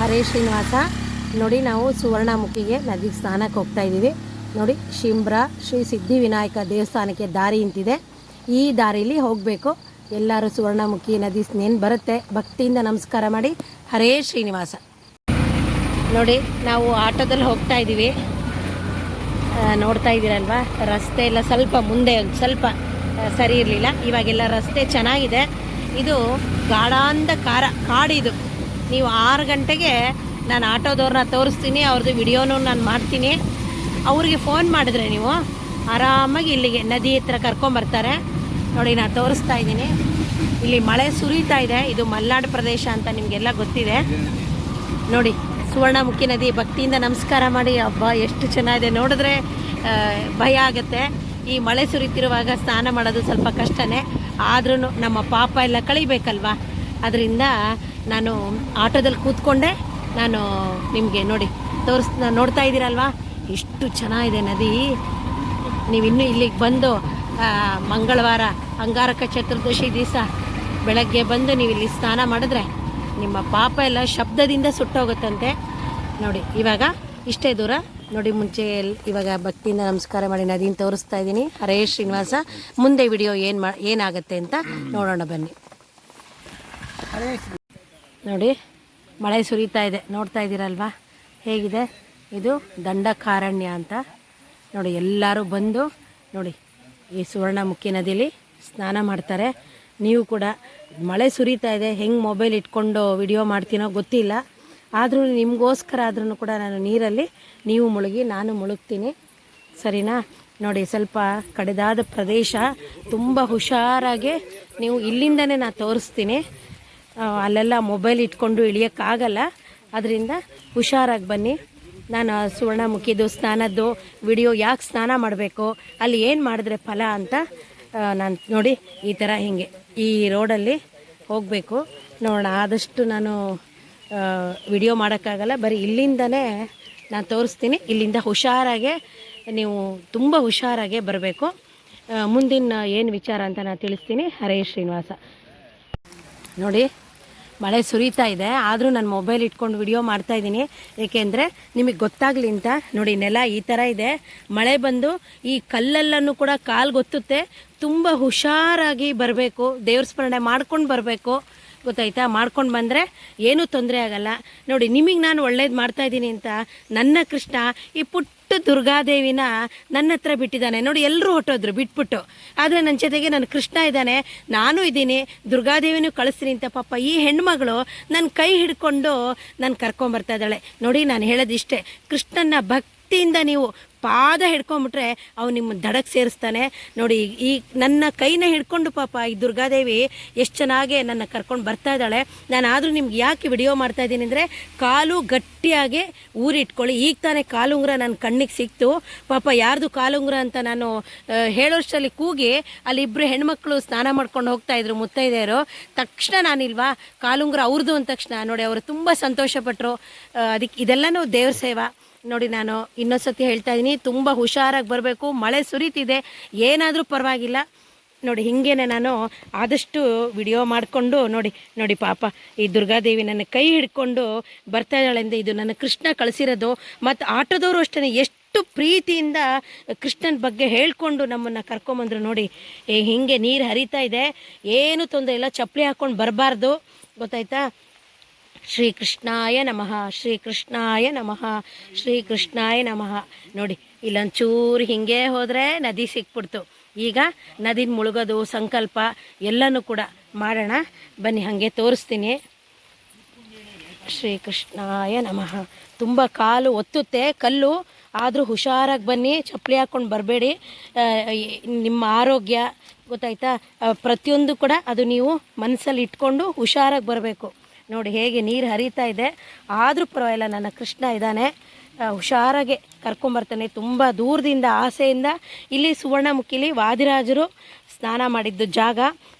ಹರೇ ಶ್ರೀನಿವಾಸ. ನೋಡಿ ನಾವು ಸುವರ್ಣಮುಖಿಗೆ ನದಿಗೆ ಸ್ನಾನಕ್ಕೆ ಹೋಗ್ತಾ ಇದ್ದೀವಿ. ನೋಡಿ ಶಿಂಬ್ರ, ಶ್ರೀ ಸಿದ್ಧಿ ವಿನಾಯಕ ದೇವಸ್ಥಾನಕ್ಕೆ ದಾರಿ ಇಂತಿದೆ. ಈ ದಾರಿಯಲ್ಲಿ ಹೋಗಬೇಕು. ಎಲ್ಲರೂ ಸುವರ್ಣಮುಖಿ ನದಿ ನೇನು ಬರುತ್ತೆ. ಭಕ್ತಿಯಿಂದ ನಮಸ್ಕಾರ ಮಾಡಿ. ಹರೇ ಶ್ರೀನಿವಾಸ. ನೋಡಿ ನಾವು ಆಟೋದಲ್ಲಿ ಹೋಗ್ತಾ ಇದ್ದೀವಿ. ನೋಡ್ತಾ ಇದ್ದೀರಲ್ವಾ? ರಸ್ತೆ ಎಲ್ಲ ಸ್ವಲ್ಪ ಮುಂದೆ, ಸ್ವಲ್ಪ ಸರಿ ಇರಲಿಲ್ಲ. ಇವಾಗೆಲ್ಲ ರಸ್ತೆ ಚೆನ್ನಾಗಿದೆ. ಇದು ಗಾಢಾಂಧ ಕಾರ ಕಾಡಿದು. ನೀವು ಆರು ಗಂಟೆಗೆ ನಾನು ಆಟೋದವ್ರನ್ನ ತೋರಿಸ್ತೀನಿ, ಅವ್ರದ್ದು ವಿಡಿಯೋನೂ ನಾನು ಮಾಡ್ತೀನಿ. ಅವ್ರಿಗೆ ಫೋನ್ ಮಾಡಿದ್ರೆ ನೀವು ಆರಾಮಾಗಿ ಇಲ್ಲಿಗೆ ನದಿ ಹತ್ರ ಕರ್ಕೊಂಬರ್ತಾರೆ. ನೋಡಿ, ನಾನು ತೋರಿಸ್ತಾ ಇದ್ದೀನಿ. ಇಲ್ಲಿ ಮಳೆ ಸುರಿತಾ ಇದೆ. ಇದು ಮಲೆನಾಡು ಪ್ರದೇಶ ಅಂತ ನಿಮಗೆಲ್ಲ ಗೊತ್ತಿದೆ. ನೋಡಿ, ಸುವರ್ಣಮುಖಿ ನದಿ ಭಕ್ತಿಯಿಂದ ನಮಸ್ಕಾರ ಮಾಡಿ ಹಬ್ಬ ಎಷ್ಟು ಚೆನ್ನಾಗಿದೆ. ನೋಡಿದ್ರೆ ಭಯ ಆಗುತ್ತೆ. ಈ ಮಳೆ ಸುರಿತಿರುವಾಗ ಸ್ನಾನ ಮಾಡೋದು ಸ್ವಲ್ಪ ಕಷ್ಟನೇ. ಆದ್ರೂ ನಮ್ಮ ಪಾಪ ಎಲ್ಲ ಕಳಿಬೇಕಲ್ವಾ? ಅದರಿಂದ ನಾನು ಆಟೋದಲ್ಲಿ ಕೂತ್ಕೊಂಡೆ. ನಾನು ನಿಮಗೆ ನೋಡಿ, ತೋರಿಸ್ ನೋಡ್ತಾ ಇದ್ದೀರಲ್ವಾ? ಎಷ್ಟು ಚೆನ್ನಾಗಿದೆ ನದಿ. ನೀವಿನ್ನೂ ಇಲ್ಲಿಗೆ ಬಂದು ಮಂಗಳವಾರ ಅಂಗಾರಕ ಚತುರ್ದಶಿ ದಿವಸ ಬೆಳಗ್ಗೆ ಬಂದು ನೀವು ಇಲ್ಲಿ ಸ್ನಾನ ಮಾಡಿದ್ರೆ ನಿಮ್ಮ ಪಾಪ ಎಲ್ಲ ಶಬ್ದದಿಂದ ಸುಟ್ಟೋಗುತ್ತಂತೆ. ನೋಡಿ, ಇವಾಗ ಇಷ್ಟೇ ದೂರ. ನೋಡಿ, ಮುಂಚೆ ಇವಾಗ ಭಕ್ತಿಯಿಂದ ನಮಸ್ಕಾರ ಮಾಡಿ ನದಿನ ತೋರಿಸ್ತಾ ಇದ್ದೀನಿ. ಹರೇ ಶ್ರೀನಿವಾಸ. ಮುಂದೆ ವಿಡಿಯೋ ಏನು ಮಾ, ಏನಾಗುತ್ತೆ ಅಂತ ನೋಡೋಣ ಬನ್ನಿ. ನೋಡಿ, ಮಳೆ ಸುರಿತಾ ಇದೆ. ನೋಡ್ತಾ ಇದ್ದೀರಲ್ವಾ? ಹೇಗಿದೆ? ಇದು ದಂಡಕಾರಣ್ಯ ಅಂತ. ನೋಡಿ, ಎಲ್ಲರೂ ಬಂದು, ನೋಡಿ, ಈ ಸುವರ್ಣಮುಖಿ ನದಿಲಿ ಸ್ನಾನ ಮಾಡ್ತಾರೆ. ನೀವು ಕೂಡ, ಮಳೆ ಸುರಿತಾ ಇದೆ, ಹೆಂಗೆ ಮೊಬೈಲ್ ಇಟ್ಕೊಂಡು ವಿಡಿಯೋ ಮಾಡ್ತೀನೋ ಗೊತ್ತಿಲ್ಲ. ಆದರೂ ನಿಮಗೋಸ್ಕರ ಆದ್ರೂ ಕೂಡ ನಾನು ನೀರಲ್ಲಿ, ನೀವು ಮುಳುಗಿ, ನಾನು ಮುಳುಗ್ತೀನಿ. ಸರಿನಾ? ನೋಡಿ, ಸ್ವಲ್ಪ ಕಡಿದಾದ ಪ್ರದೇಶ, ತುಂಬ ಹುಷಾರಾಗಿ ನೀವು ಇಲ್ಲಿಂದನೇ ನಾನು ತೋರಿಸ್ತೀನಿ. ಅಲ್ಲೆಲ್ಲ ಮೊಬೈಲ್ ಇಟ್ಕೊಂಡು ಇಳಿಯೋಕ್ಕಾಗಲ್ಲ. ಅದರಿಂದ ಹುಷಾರಾಗಿ ಬನ್ನಿ. ನಾನು ಸುವರ್ಣಮುಖಿದು ಸ್ನಾನದ್ದು ವಿಡಿಯೋ ಯಾಕೆ ಸ್ನಾನ ಮಾಡಬೇಕು, ಅಲ್ಲಿ ಏನು ಮಾಡಿದ್ರೆ ಫಲ ಅಂತ ನಾನು ನೋಡಿ ಈ ಥರ ಹೀಗೆ ಈ ರೋಡಲ್ಲಿ ಹೋಗಬೇಕು. ನೋಡೋಣ, ಆದಷ್ಟು ನಾನು ವಿಡಿಯೋ ಮಾಡೋಕ್ಕಾಗಲ್ಲ. ಬರೀ ಇಲ್ಲಿಂದನೇ ನಾನು ತೋರಿಸ್ತೀನಿ. ಇಲ್ಲಿಂದ ಹುಷಾರಾಗೆ, ನೀವು ತುಂಬ ಹುಷಾರಾಗೆ ಬರಬೇಕು. ಮುಂದಿನ ಏನು ವಿಚಾರ ಅಂತ ನಾನು ತಿಳಿಸ್ತೀನಿ. ಹರೇ ಶ್ರೀನಿವಾಸ. ನೋಡಿ ಮಳೆ ಸುರಿತಾ ಇದೆ. ಆದರೂ ನಾನು ಮೊಬೈಲ್ ಇಟ್ಕೊಂಡು ವಿಡಿಯೋ ಮಾಡ್ತಾ ಇದ್ದೀನಿ. ಏಕೆಂದರೆ ನಿಮಗೆ ಗೊತ್ತಾಗಲಿ ಅಂತ. ನೋಡಿ, ನೆಲ ಈ ಥರ ಇದೆ. ಮಳೆ ಬಂದು ಈ ಕಲ್ಲಲ್ಲನ್ನು ಕೂಡ ಕಾಲು ಗೊತ್ತುತ್ತೆ. ತುಂಬ ಹುಷಾರಾಗಿ ಬರಬೇಕು. ದೇವ್ರ ಸ್ಮರಣೆ ಮಾಡ್ಕೊಂಡು ಬರಬೇಕು. ಗೊತ್ತಾಯ್ತಾ? ಮಾಡ್ಕೊಂಡು ಬಂದರೆ ಏನೂ ತೊಂದರೆ ಆಗಲ್ಲ. ನೋಡಿ, ನಿಮಗೆ ನಾನು ಒಳ್ಳೇದು ಮಾಡ್ತಾ ಇದ್ದೀನಿ ಅಂತ. ನನ್ನ ಕೃಷ್ಣ ಈ ಪುಟ್ಟ ದುರ್ಗಾದೇವಿನ ನನ್ನ ಹತ್ರ ಬಿಟ್ಟಿದ್ದಾನೆ. ನೋಡಿ ಎಲ್ಲರೂ ಹೊಟ್ಟೋದ್ರು ಬಿಟ್ಬಿಟ್ಟು. ಆದರೆ ನನ್ನ ಜೊತೆಗೆ ನನ್ನ ಕೃಷ್ಣ ಇದ್ದಾನೆ. ನಾನು ಇದ್ದೀನಿ. ದುರ್ಗಾದೇವಿನೂ ಕಳಿಸ್ತೀನಿ ಅಂತ ಪಾಪ ಈ ಹೆಣ್ಮಗಳು ನನ್ನ ಕೈ ಹಿಡ್ಕೊಂಡು ನಾನು ಕರ್ಕೊಂಬರ್ತಾ ಇದ್ದಾಳೆ. ನೋಡಿ, ನಾನು ಹೇಳೋದಿಷ್ಟೇ. ಕೃಷ್ಣನ ಭಕ್ತಿಯಿಂದ ನೀವು ಪಾದ ಹಿಡ್ಕೊಂಬಿಟ್ರೆ ಅವ್ನು ನಿಮ್ಮ ದಡಕ್ಕೆ ಸೇರಿಸ್ತಾನೆ. ನೋಡಿ, ಈ ನನ್ನ ಕೈನ ಹಿಡ್ಕೊಂಡು ಪಾಪ ಈ ದುರ್ಗಾದೇವಿ ಎಷ್ಟು ಚೆನ್ನಾಗಿ ನನ್ನ ಕರ್ಕೊಂಡು ಬರ್ತಾ ಇದ್ದಾಳೆ. ನಾನು ಆದರೂ ನಿಮ್ಗೆ ಯಾಕೆ ವಿಡಿಯೋ ಮಾಡ್ತಾ ಇದ್ದೀನಿ ಅಂದರೆ ಕಾಲು ಗಟ್ಟಿಯಾಗಿ ಊರಿಟ್ಕೊಳ್ಳಿ. ಈಗ ತಾನೇ ಕಾಲುಂಗುರ ನನ್ನ ಕಣ್ಣಿಗೆ ಸಿಕ್ತು. ಪಾಪ ಯಾರ್ದು ಕಾಲುಂಗುರ ಅಂತ ನಾನು ಹೇಳೋಷ್ಟರಲ್ಲಿ ಕೂಗಿ ಅಲ್ಲಿ ಇಬ್ಬರು ಹೆಣ್ಮಕ್ಳು ಸ್ನಾನ ಮಾಡ್ಕೊಂಡು ಹೋಗ್ತಾ ಇದ್ರು ಮುತ್ತೈದೆಯರು. ತಕ್ಷಣ ನಾನಿಲ್ವಾ? ಕಾಲುಂಗುರ ಅವ್ರದ್ದು ಅಂದ ತಕ್ಷಣ. ನೋಡಿ, ಅವರು ತುಂಬ ಸಂತೋಷಪಟ್ಟರು ಅದಕ್ಕೆ ಇದೆಲ್ಲನೂ ದೇವ್ರ ಸೇವಾ. ನೋಡಿ ನಾನು ಇನ್ನೊಂದ್ಸತಿ ಹೇಳ್ತಾ ಇದ್ದೀನಿ ತುಂಬ ಹುಷಾರಾಗಿ ಬರಬೇಕು, ಮಳೆ ಸುರಿತಿದೆ, ಏನಾದರೂ ಪರವಾಗಿಲ್ಲ. ನೋಡಿ, ಹಿಂಗೇನೆ ನಾನು ಆದಷ್ಟು ವಿಡಿಯೋ ಮಾಡಿಕೊಂಡು, ನೋಡಿ ನೋಡಿ ಪಾಪ, ಈ ದುರ್ಗಾದೇವಿ ನನ್ನ ಕೈ ಹಿಡ್ಕೊಂಡು ಬರ್ತಾ ಇದ್ದಾಳೆ ಅಂದ್ರೆ ಇದು ನನ್ನ ಕೃಷ್ಣ ಕಳಿಸಿರೋದು. ಮತ್ತು ಆಟೋದವರು ಅಷ್ಟೇ ಎಷ್ಟು ಪ್ರೀತಿಯಿಂದ ಕೃಷ್ಣನ ಬಗ್ಗೆ ಹೇಳ್ಕೊಂಡು ನಮ್ಮನ್ನು ಕರ್ಕೊಂಬಂದರು ನೋಡಿ. ಹಿಂಗೆ ನೀರು ಹರಿತಾ ಇದೆ, ಏನು ತೊಂದರೆ ಇಲ್ಲ, ಚಪ್ಪಲಿ ಹಾಕ್ಕೊಂಡು ಬರಬಾರ್ದು. ಗೊತ್ತಾಯ್ತಾ? ಶ್ರೀ ಕೃಷ್ಣಾಯ ನಮಃ ಶ್ರೀ ಕೃಷ್ಣಾಯ ನಮಃ ಶ್ರೀ ಕೃಷ್ಣಾಯ ನಮಃ. ನೋಡಿ, ಇಲ್ಲೊಂಚೂರು ಹಿಂಗೆ ಹೋದರೆ ನದಿ ಸಿಕ್ಬಿಡ್ತು. ಈಗ ನದಿನ ಮುಳುಗೋದು ಸಂಕಲ್ಪ ಎಲ್ಲನೂ ಕೂಡ ಮಾಡೋಣ. ಬನ್ನಿ, ಹಾಗೆ ತೋರಿಸ್ತೀನಿ. ಶ್ರೀ ಕೃಷ್ಣಾಯ ನಮಃ. ತುಂಬ ಕಾಲು ಒತ್ತುತ್ತೆ, ಕಲ್ಲು, ಆದರೂ ಹುಷಾರಾಗಿ ಬನ್ನಿ, ಚಪ್ಪಲಿ ಹಾಕ್ಕೊಂಡು ಬರಬೇಡಿ. ನಿಮ್ಮ ಆರೋಗ್ಯ ಗೊತ್ತಾಯ್ತಾ? ಪ್ರತಿಯೊಂದು ಕೂಡ ಅದು ನೀವು ಮನಸ್ಸಲ್ಲಿ ಇಟ್ಕೊಂಡು ಹುಷಾರಾಗಿ ಬರಬೇಕು. ನೋಡಿ ಹೇಗೆ ನೀರು ಹರಿತಾ ಇದೆ. ಆದರೂ ಪರವಾಗಿಲ್ಲ, ನನ್ನ ಕೃಷ್ಣ ಇದ್ದಾನೆ. ಹುಷಾರಾಗೆ ಕರ್ಕೊಂಬರ್ತಾನೆ. ತುಂಬ ದೂರದಿಂದ, ಆಸೆಯಿಂದ ಇಲ್ಲಿ ಸುವರ್ಣಮುಖಿಲಿ ವಾದಿರಾಜರು ಸ್ನಾನ ಮಾಡಿದ್ದು ಜಾಗ.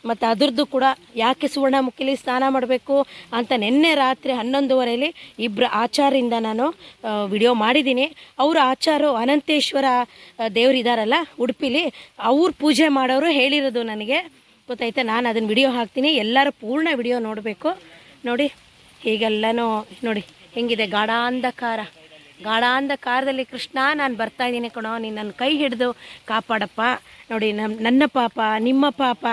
ಮತ್ತು ಅದರದ್ದು ಕೂಡ ಯಾಕೆ ಸುವರ್ಣಮುಖಿಲಿ ಸ್ನಾನ ಮಾಡಬೇಕು ಅಂತ ನಿನ್ನೆ ರಾತ್ರಿ ಹನ್ನೊಂದುವರೆಯಲ್ಲಿ ಇಬ್ಬರು ಆಚಾರಿಂದ ನಾನು ವಿಡಿಯೋ ಮಾಡಿದ್ದೀನಿ. ಅವರು ಆಚಾರು ಅನಂತೇಶ್ವರ ದೇವ್ರು ಇದ್ದಾರಲ್ಲ ಉಡುಪಿಲಿ, ಅವ್ರು ಪೂಜೆ ಮಾಡೋರು ಹೇಳಿರೋದು ನನಗೆ. ಗೊತ್ತಾಯ್ತಾ? ನಾನು ಅದನ್ನು ವಿಡಿಯೋ ಹಾಕ್ತೀನಿ. ಎಲ್ಲರೂ ಪೂರ್ಣ ವಿಡಿಯೋ ನೋಡಬೇಕು. ನೋಡಿ, ಹೀಗೆಲ್ಲನೂ ನೋಡಿ, ಹೆಂಗಿದೆ ಗಾಢಾಂಧಕಾರ. ಗಾಢಾಂಧಕಾರದಲ್ಲಿ ಕೃಷ್ಣ, ನಾನು ಬರ್ತಾ ಇದ್ದೀನಿ ಕಣೋ, ನೀನು ನನ್ನ ಕೈ ಹಿಡಿದು ಕಾಪಾಡಪ್ಪ. ನೋಡಿ ನಮ್ಮ ನನ್ನ ಪಾಪ, ನಿಮ್ಮ ಪಾಪ,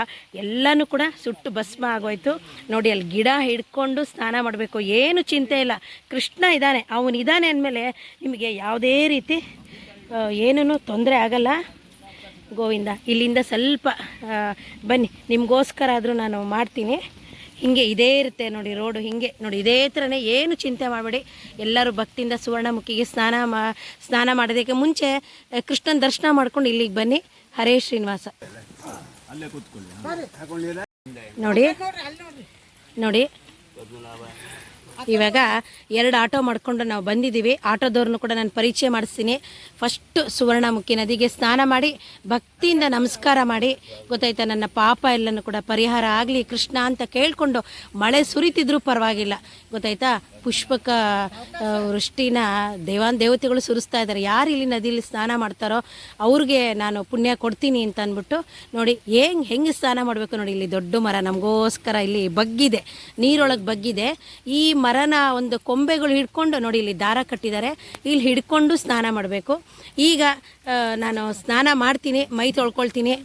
ಎಲ್ಲನೂ ಕೂಡ ಸುಟ್ಟು ಭಸ್ಮ ಆಗೋಯ್ತು. ನೋಡಿ, ಅಲ್ಲಿ ಗಿಡ ಹಿಡ್ಕೊಂಡು ಸ್ನಾನ ಮಾಡಬೇಕು, ಏನು ಚಿಂತೆ ಇಲ್ಲ. ಕೃಷ್ಣ ಇದ್ದಾನೆ ಅವನಿದ್ದಾನೆ ಅಂದಮೇಲೆ ನಿಮಗೆ ಯಾವುದೇ ರೀತಿ ಏನೂ ತೊಂದರೆ ಆಗಲ್ಲ. ಗೋವಿಂದ, ಇಲ್ಲಿಂದ ಸ್ವಲ್ಪ ಬನ್ನಿ, ನಿಮಗೋಸ್ಕರ ಆದರೂ ನಾನು ಮಾಡ್ತೀನಿ. ಹಿಂಗೆ ಇದೇ ಇರುತ್ತೆ ನೋಡಿ ರೋಡು, ಹಿಂಗೆ ನೋಡಿ ಇದೇ ಥರನೇ ಏನು ಚಿಂತೆ ಮಾಡಬೇಡಿ. ಎಲ್ಲರೂ ಭಕ್ತಿಯಿಂದ ಸುವರ್ಣಮುಖಿಗೆ ಸ್ನಾನ ಮಾ, ಸ್ನಾನ ಮಾಡೋದಕ್ಕೆ ಮುಂಚೆ ಕೃಷ್ಣನ ದರ್ಶನ ಮಾಡ್ಕೊಂಡು ಇಲ್ಲಿಗೆ ಬನ್ನಿ. ಹರೇ ಶ್ರೀನಿವಾಸ. ನೋಡಿ ನೋಡಿ. ಇವಾಗ ಎರಡು ಆಟೋ ಮಾಡಿಕೊಂಡು ನಾವು ಬಂದಿದ್ದೀವಿ. ಆಟೋದವ್ರನ್ನು ಕೂಡ ನಾನು ಪರಿಚಯ ಮಾಡಿಸ್ತೀನಿ. ಫಸ್ಟ್ ಸುವರ್ಣಮುಖಿ ನದಿಗೆ ಸ್ನಾನ ಮಾಡಿ, ಭಕ್ತಿಯಿಂದ ನಮಸ್ಕಾರ ಮಾಡಿ. ಗೊತ್ತಾಯ್ತಾ, ನನ್ನ ಪಾಪ ಎಲ್ಲನೂ ಕೂಡ ಪರಿಹಾರ ಆಗಲಿ ಕೃಷ್ಣ ಅಂತ ಕೇಳಿಕೊಂಡು ಮಳೆ ಸುರಿತಿದ್ರೂ ಪರವಾಗಿಲ್ಲ. ಗೊತ್ತಾಯ್ತಾ? ಪುಷ್ಪಕ ವೃಷ್ಟಿನ ದೇವಾನ್ ದೇವತೆಗಳು ಸುರಿಸ್ತಾ ಇದ್ದಾರೆ. ಯಾರು ಇಲ್ಲಿ ನದಿಯಲ್ಲಿ ಸ್ನಾನ ಮಾಡ್ತಾರೋ ಅವ್ರಿಗೆ ನಾನು ಪುಣ್ಯ ಕೊಡ್ತೀನಿ ಅಂತ ಅಂದ್ಬಿಟ್ಟು ನೋಡಿ ಹೆಂಗ್ ಹೆಂಗೆ ಸ್ನಾನ ಮಾಡಬೇಕು ನೋಡಿ, ಇಲ್ಲಿ ದೊಡ್ಡ ಮರ ನಮಗೋಸ್ಕರ ಇಲ್ಲಿ ಬಗ್ಗಿದೆ, ನೀರೊಳಗೆ ಬಗ್ಗಿದೆ. ಈ ಮರನ ಒಂದು ಕೊಂಬೆಗಳು ಹಿಡ್ಕೊಂಡು ನೋಡಿ, ಇಲ್ಲಿ ದಾರ ಕಟ್ಟಿದ್ದಾರೆ. ಇಲ್ಲಿ ಹಿಡ್ಕೊಂಡು ಸ್ನಾನ ಮಾಡಬೇಕು. ಈಗ ನಾನು ಸ್ನಾನ ಮಾಡ್ತೀನಿ, ಮೈ ತೊಳ್ಕೊಳ್ತೀನಿ.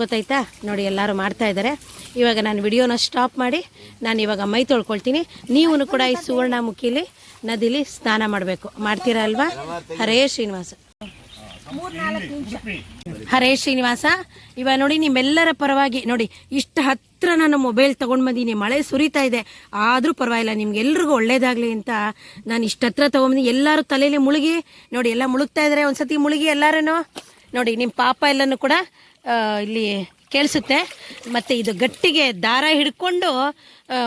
ಗೊತ್ತಾಯ್ತಾ? ನೋಡಿ, ಎಲ್ಲರೂ ಮಾಡ್ತಾ ಇದ್ದಾರೆ. ಇವಾಗ ನಾನು ವಿಡಿಯೋನ ಸ್ಟಾಪ್ ಮಾಡಿ, ನಾನು ಇವಾಗ ಮೈ ತೊಳ್ಕೊಳ್ತೀನಿ. ನೀವು ಕೂಡ ಈ ಸುವರ್ಣಮುಖಿಲಿ ನದಿಲಿ ಸ್ನಾನ ಮಾಡಬೇಕು. ಮಾಡ್ತೀರಾ ಅಲ್ವಾ? ಹರೇ ಶ್ರೀನಿವಾಸ. ಹರೇ ಶ್ರೀನಿವಾಸ. ಇವಾಗ ನೋಡಿ, ನಿಮ್ಮೆಲ್ಲರ ಪರವಾಗಿ, ನೋಡಿ, ಇಷ್ಟು ಹತ್ರ ನಾನು ಮೊಬೈಲ್ ತೊಗೊಂಡು ಬಂದೀನಿ. ಮಳೆ ಸುರಿತಾ ಇದೆ. ಆದರೂ ಪರವಾಗಿಲ್ಲ, ನಿಮ್ಗೆಲ್ರಿಗೂ ಒಳ್ಳೇದಾಗಲಿ ಅಂತ ನಾನು ಇಷ್ಟು ಹತ್ರ ತೊಗೊಂಬಂದು ಎಲ್ಲರೂ ತಲೆಯಲ್ಲಿ ಮುಳುಗಿ, ನೋಡಿ, ಎಲ್ಲ ಮುಳುಗ್ತಾ ಇದ್ದಾರೆ ಒಂದ್ಸತಿ ಮುಳುಗಿ ಎಲ್ಲರೂ ನೋಡಿ ನಿಮ್ಮ ಪಾಪ ಎಲ್ಲನೂ ಕೂಡ ಇಲ್ಲಿ ಕೇಳಿಸುತ್ತೆ. ಮತ್ತು ಇದು ಗಟ್ಟಿಗೆ ದಾರ ಹಿಡ್ಕೊಂಡು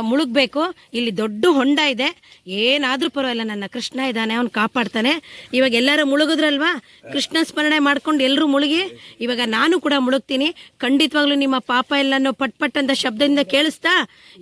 ಮುಳುಗಬೇಕು. ಇಲ್ಲಿ ದೊಡ್ಡ ಹೊಂಡ ಇದೆ. ಏನಾದರೂ ಪರವಾಗಿಲ್ಲ, ನನ್ನ ಕೃಷ್ಣ ಇದ್ದಾನೆ, ಅವ್ನು ಕಾಪಾಡ್ತಾನೆ. ಇವಾಗ ಎಲ್ಲರೂ ಮುಳುಗಿದ್ರಲ್ವಾ? ಕೃಷ್ಣ ಸ್ಮರಣೆ ಮಾಡ್ಕೊಂಡು ಎಲ್ಲರೂ ಮುಳುಗಿ, ಇವಾಗ ನಾನು ಕೂಡ ಮುಳುಗ್ತೀನಿ. ಖಂಡಿತವಾಗ್ಲೂ ನಿಮ್ಮ ಪಾಪ ಎಲ್ಲನೂ ಪಟ್ ಪಟ್ ಅಂತ ಶಬ್ದದಿಂದ ಕೇಳಿಸ್ತಾ,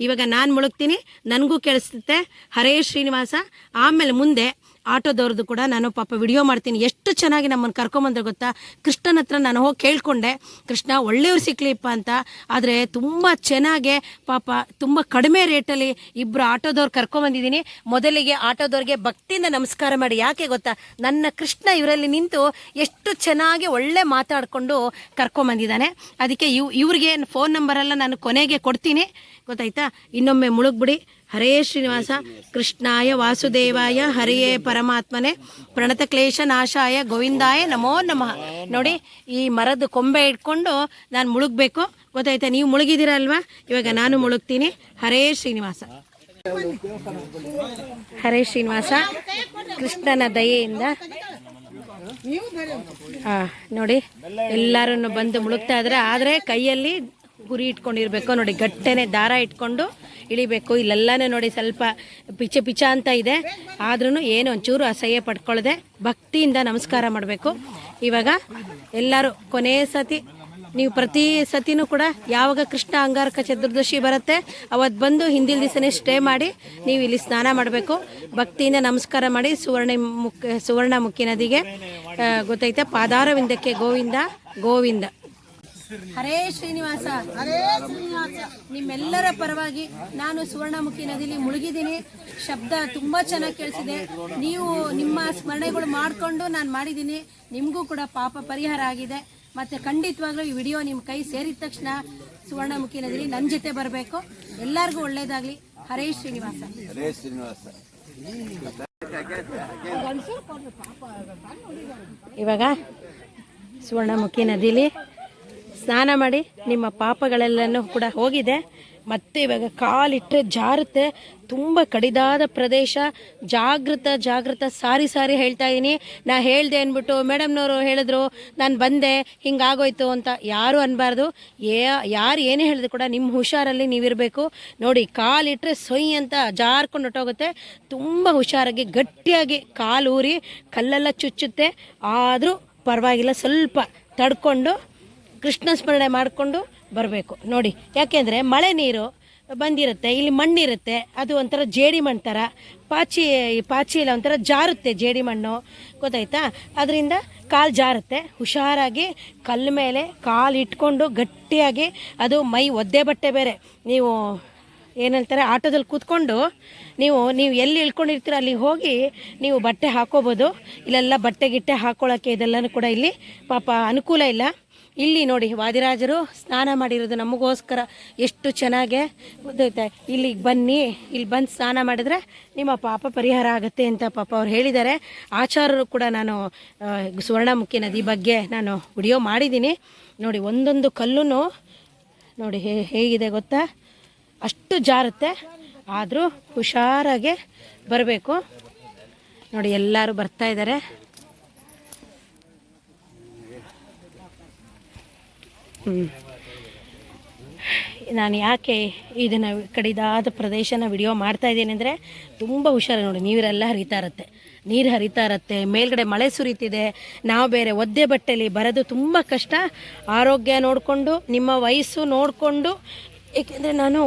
ಇವಾಗ ನಾನು ಮುಳುಗ್ತೀನಿ, ನನಗೂ ಕೇಳಿಸುತ್ತೆ. ಹರೇ ಶ್ರೀನಿವಾಸ. ಆಮೇಲೆ ಮುಂದೆ ಆಟೋದವ್ರದ್ದು ಕೂಡ ನಾನು ಪಾಪ ವಿಡಿಯೋ ಮಾಡ್ತೀನಿ. ಎಷ್ಟು ಚೆನ್ನಾಗಿ ನಮ್ಮನ್ನು ಕರ್ಕೊಂಬಂದ್ರೆ ಗೊತ್ತಾ? ಕೃಷ್ಣನ ಹತ್ರ ನಾನು ಹೋಗಿ ಕೇಳ್ಕೊಂಡೆ. ಕೃಷ್ಣ ಒಳ್ಳೆಯವ್ರು ಸಿಕ್ಲಿಪ್ಪ ಅಂತ. ಆದರೆ ತುಂಬ ಚೆನ್ನಾಗೆ ಪಾಪ ತುಂಬ ಕಡಿಮೆ ರೇಟಲ್ಲಿ ಇಬ್ಬರು ಆಟೋದವ್ರು ಕರ್ಕೊಂಬಂದಿದ್ದೀನಿ. ಮೊದಲಿಗೆ ಆಟೋದವ್ರಿಗೆ ಭಕ್ತಿಯಿಂದ ನಮಸ್ಕಾರ ಮಾಡಿ. ಯಾಕೆ ಗೊತ್ತಾ? ನನ್ನ ಕೃಷ್ಣ ಇವರಲ್ಲಿ ನಿಂತು ಎಷ್ಟು ಚೆನ್ನಾಗಿ ಒಳ್ಳೆ ಮಾತಾಡಿಕೊಂಡು ಕರ್ಕೊಂಬಂದಿದ್ದಾನೆ. ಅದಕ್ಕೆ ಇವ್ ಇವ್ರಿಗೆ ಫೋನ್ ನಂಬರೆಲ್ಲ ನಾನು ಕೊನೆಗೆ ಕೊಡ್ತೀನಿ. ಗೊತ್ತಾಯ್ತಾ? ಇನ್ನೊಮ್ಮೆ ಮುಳುಗ್ಬಿಡಿ. ಹರೇ ಶ್ರೀನಿವಾಸ, ಕೃಷ್ಣಾಯ ವಾಸುದೇವಾಯ, ಹರಿಯೇ ಪರಮಾತ್ಮನೆ, ಪ್ರಣತ ಕ್ಲೇಶ ನಾಶಾಯ ಗೋವಿಂದಾಯ ನಮೋ ನಮಃ. ನೋಡಿ, ಈ ಮರದ ಕೊಂಬೆ ಇಟ್ಕೊಂಡು ನಾನು ಮುಳುಗಬೇಕು. ಗೊತ್ತಾಯ್ತಾ, ನೀವು ಮುಳುಗಿದಿರಲ್ವಾ ಇವಾಗ ನಾನು ಮುಳುಗ್ತೀನಿ. ಹರೇ ಶ್ರೀನಿವಾಸ. ಹರೇ ಶ್ರೀನಿವಾಸ, ಕೃಷ್ಣನ ದಯೆಯಿಂದ. ನೋಡಿ ಎಲ್ಲರೂ ಬಂದು ಮುಳುಗ್ತಾ ಇದ್ರೆ, ಆದರೆ ಕೈಯಲ್ಲಿ ಗುರಿ ಇಟ್ಕೊಂಡಿರ್ಬೇಕು ನೋಡಿ ಗಟ್ಟೆನೆ ದಾರ ಇಟ್ಕೊಂಡು ಇಳಿಬೇಕು. ಇಲ್ಲೆಲ್ಲನೂ ನೋಡಿ ಸ್ವಲ್ಪ ಪಿಚ ಪಿಚ್ಚ ಅಂತ ಇದೆ. ಆದ್ರೂ ಏನು ಒಂಚೂರು ಅಸಹ್ಯ ಪಡ್ಕೊಳ್ಳದೆ ಭಕ್ತಿಯಿಂದ ನಮಸ್ಕಾರ ಮಾಡಬೇಕು. ಇವಾಗ ಎಲ್ಲರೂ ಕೊನೆಯ ಸತಿ ನೀವು ಪ್ರತಿ ಸತಿನೂ ಕೂಡ ಯಾವಾಗ ಕೃಷ್ಣ ಅಂಗಾರಕ ಚತುರ್ದಶಿ ಬರುತ್ತೆ ಅವತ್ತು ಬಂದು ಹಿಂದಿನ ದಿವಸನೇ ಸ್ಟೇ ಮಾಡಿ ನೀವು ಇಲ್ಲಿ ಸ್ನಾನ ಮಾಡಬೇಕು. ಭಕ್ತಿಯಿಂದ ನಮಸ್ಕಾರ ಮಾಡಿ ಸುವರ್ಣ ಮುಖ ಸುವರ್ಣಮುಖಿ ನದಿಗೆ ಆ, ಗೊತ್ತೈತೆ ಪಾದಾರವಿಂದಕ್ಕೆ ಗೋವಿಂದ ಗೋವಿಂದ. ಹರೇ ಶ್ರೀನಿವಾಸ ಹರೇ ಶ್ರೀನಿವಾಸ. ನಿಮ್ಮೆಲ್ಲರ ಪರವಾಗಿ ನಾನು ಸುವರ್ಣಮುಖಿ ನದಿಲಿ ಮುಳುಗಿದ್ದೀನಿ. ಶಬ್ದ ತುಂಬಾ ಚೆನ್ನಾಗಿ ಕೇಳಿಸಿದೆ. ನೀವು ನಿಮ್ಮ ಸ್ಮರಣೆಗಳು ಮಾಡಿಕೊಂಡು ನಾನು ಮಾಡಿದ್ದೀನಿ. ನಿಮಗೂ ಕೂಡ ಪಾಪ ಪರಿಹಾರ ಆಗಿದೆ. ಮತ್ತೆ ಖಂಡಿತವಾಗ್ಲೂ ಈ ವಿಡಿಯೋ ನಿಮ್ಮ ಕೈ ಸೇರಿದ ತಕ್ಷಣ ಸುವರ್ಣಮುಖಿ ನದಿಲಿ ನನ್ನ ಜೊತೆ ಬರಬೇಕು. ಎಲ್ಲರಿಗೂ ಒಳ್ಳೇದಾಗ್ಲಿ. ಹರೇ ಶ್ರೀನಿವಾಸ. ಹರೇ ಶ್ರೀನಿವಾಸ. ಇವಾಗ ಸುವರ್ಣಮುಖಿ ನದಿಲಿ ಸ್ನಾನ ಮಾಡಿ ನಿಮ್ಮ ಪಾಪಗಳೆಲ್ಲನೂ ಕೂಡ ಹೋಗಿದೆ. ಮತ್ತೆ ಇವಾಗ ಕಾಲಿಟ್ಟರೆ ಜಾರುತ್ತೆ. ತುಂಬ ಕಡಿದಾದ ಪ್ರದೇಶ. ಜಾಗೃತ ಜಾಗೃತ, ಸಾರಿ ಸಾರಿ ಹೇಳ್ತಾ ಇದ್ದೀನಿ ನಾ ಹೇಳ್ದೆ ಅಂದ್ಬಿಟ್ಟು, ಮೇಡಮ್ನವರು ಹೇಳಿದ್ರು, ನಾನು ಬಂದೆ, ಹಿಂಗಾಗೋಯ್ತು ಅಂತ ಯಾರು ಅನ್ಬಾರ್ದು. ಏ ಯಾರು ಏನೇ ಹೇಳಿದ್ರು ಕೂಡ ನಿಮ್ಮ ಹುಷಾರಲ್ಲಿ ನೀವಿರಬೇಕು. ನೋಡಿ ಕಾಲಿಟ್ಟರೆ ಸೊಯ್ ಅಂತ ಜಾರ್ಕೊಂಡು ಹೊಟ್ಟೋಗುತ್ತೆ ತುಂಬ ಹುಷಾರಾಗಿ, ಗಟ್ಟಿಯಾಗಿ ಕಾಲು ಊರಿ ಕಲ್ಲೆಲ್ಲ ಚುಚ್ಚುತ್ತೆ. ಆದರೂ ಪರವಾಗಿಲ್ಲ, ಸ್ವಲ್ಪ ತಡ್ಕೊಂಡು ಕೃಷ್ಣ ಸ್ಮರಣೆ ಮಾಡಿಕೊಂಡು ಬರಬೇಕು. ನೋಡಿ ಯಾಕೆಂದರೆ ಮಳೆ ನೀರು ಬಂದಿರುತ್ತೆ, ಇಲ್ಲಿ ಮಣ್ಣಿರುತ್ತೆ, ಅದು ಒಂಥರ ಜೇಡಿ ಮಣ್ಣು ಥರ ಪಾಚಿ ಪಾಚಿ ಇಲ್ಲ ಒಂಥರ ಜಾರುತ್ತೆ ಜೇಡಿ ಮಣ್ಣು, ಗೊತ್ತಾಯ್ತಾ? ಅದರಿಂದ ಕಾಲು ಜಾರುತ್ತೆ, ಹುಷಾರಾಗಿ ಕಲ್ಲು ಮೇಲೆ ಕಾಲು ಇಟ್ಕೊಂಡು ಗಟ್ಟಿಯಾಗಿ ಅದು ಮೈ ಒದ್ದೆ ಬಟ್ಟೆ ಬೇರೆ. ನೀವು ಏನಂತಾರೆ ಆಟೋದಲ್ಲಿ ಕೂತ್ಕೊಂಡು ನೀವು ನೀವು ಎಲ್ಲಿ ಇಳ್ಕೊಂಡಿರ್ತೀರ ಅಲ್ಲಿ ಹೋಗಿ ನೀವು ಬಟ್ಟೆ ಹಾಕೋಬೋದು. ಇಲ್ಲೆಲ್ಲ ಬಟ್ಟೆ ಗಿಟ್ಟೆ ಹಾಕೊಳ್ಳೋಕ್ಕೆ ಇದೆಲ್ಲನೂ ಕೂಡ ಇಲ್ಲಿ ಪಾಪ ಅನುಕೂಲ ಇಲ್ಲ. ಇಲ್ಲಿ ನೋಡಿ ವಾದಿರಾಜರು ಸ್ನಾನ ಮಾಡಿರೋದು ನಮಗೋಸ್ಕರ ಎಷ್ಟು ಚೆನ್ನಾಗೆ ಗೊತ್ತೈತೆ ಇಲ್ಲಿಗೆ ಬನ್ನಿ ಇಲ್ಲಿ ಬಂದು ಸ್ನಾನ ಮಾಡಿದ್ರೆ ನಿಮ್ಮ ಪಾಪ ಪರಿಹಾರ ಆಗುತ್ತೆ ಅಂತ ಪಾಪ ಅವ್ರು ಹೇಳಿದ್ದಾರೆ. ಆಚಾರರು ಕೂಡ ನಾನು ಸುವರ್ಣಮುಖಿ ನದಿ ಬಗ್ಗೆ ನಾನು ವಿಡಿಯೋ ಮಾಡಿದ್ದೀನಿ. ನೋಡಿ, ಒಂದೊಂದು ಕಲ್ಲೂ ನೋಡಿ ಹೇಗಿದೆ ಗೊತ್ತಾ? ಅಷ್ಟು ಜಾರುತ್ತೆ, ಆದರೂ ಹುಷಾರಾಗೆ ಬರಬೇಕು. ನೋಡಿ, ಎಲ್ಲರೂ ಬರ್ತಾ ಇದ್ದಾರೆ. ನಾನು ಯಾಕೆ ಇದನ್ನು ಕಡಿದಾದ ಪ್ರದೇಶನ ವಿಡಿಯೋ ಮಾಡ್ತಾ ಇದ್ದೀನಿ ಅಂದರೆ ತುಂಬ ಹುಷಾರು ನೋಡಿ, ನೀರೆಲ್ಲ ಹರಿತಾ ಇರುತ್ತೆ. ನೀರು ಹರಿತಾ ಇರುತ್ತೆ, ಮೇಲ್ಗಡೆ ಮಳೆ ಸುರಿತಿದೆ, ನಾವು ಬೇರೆ ಒದ್ದೆ ಬಟ್ಟೆಲಿ ಬರೋದು ತುಂಬ ಕಷ್ಟ. ಆರೋಗ್ಯ ನೋಡಿಕೊಂಡು, ನಿಮ್ಮ ವಯಸ್ಸು ನೋಡಿಕೊಂಡು, ಏಕೆಂದರೆ ನಾನು